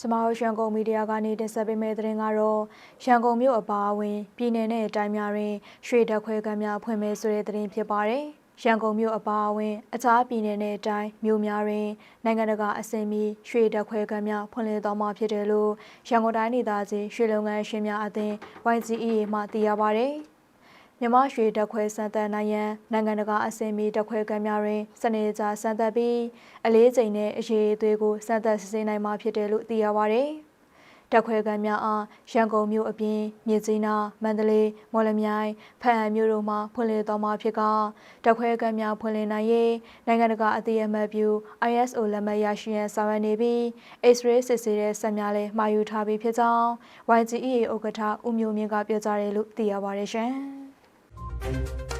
ကျမတို့ရန်ကုန်မီဒီယာကနေတင်ဆက်ပေးမယ့်သတင်းကတော့ရန်ကုန်မြို့အပါအဝင်ပြည်내နဲ့တိုင်းများတွင်ရွှေတက်ခွဲကမ်းများဖွင့်မယ်ဆိုတဲ့သတင်းဖြစ်ပါတယ်။ရန်ကုန်မြို့အပါအဝင်အခြားပြည်내နဲ့တိုင်းမြို့များတွင်နိုင်ငံတကာအဆင့်မီရွှေတက်ခွဲကမ်းများဖွင့်လှစ်သွားမှာဖြစ်တယ်လို့ရန်ကုန်တိုင်းဒေသကြီးရွှေလုပ်ငန်းရှင်များအသင်း YGEA မှသိရပါဗျ။ မြမရွှေတက်ခွဲစံသက်နိုင်ရန်နိုင်ငံတကာအဆင့်မီတက်ခွဲကမ်းများတွင်စနေကြစံသက်ပြီးအလေးချိန်နဲ့အရေးအသွေးကိုစံသက်စစ်ဆေးနိုင်မှာဖြစ်တယ်လို့သိရပါဗျ။တက်ခွဲကမ်းများအားရန်ကုန်မြို့အပြင်မြစ်ကြီးနားမန္တလေးမော်လမြိုင်ဖအံမြို့တို့မှဖွင့်လှစ်တော်မှာဖြစ်ကတက်ခွဲကမ်းများဖွင့်လှစ်နိုင်ရေးနိုင်ငံတကာအသည့်အမှတ်ပြု ISO လက်မှတ်ရရှိရန်ဆောင်ရွက်နေပြီး X-ray စစ်ဆေးတဲ့စက်များလည်းမှာယူထားပြီးဖြစ်ကြောင်း YGEA ဥက္ကဋ္ဌဦးမျိုးမြင့်ကပြောကြားတယ်လို့သိရပါတ ယ်ရှင်။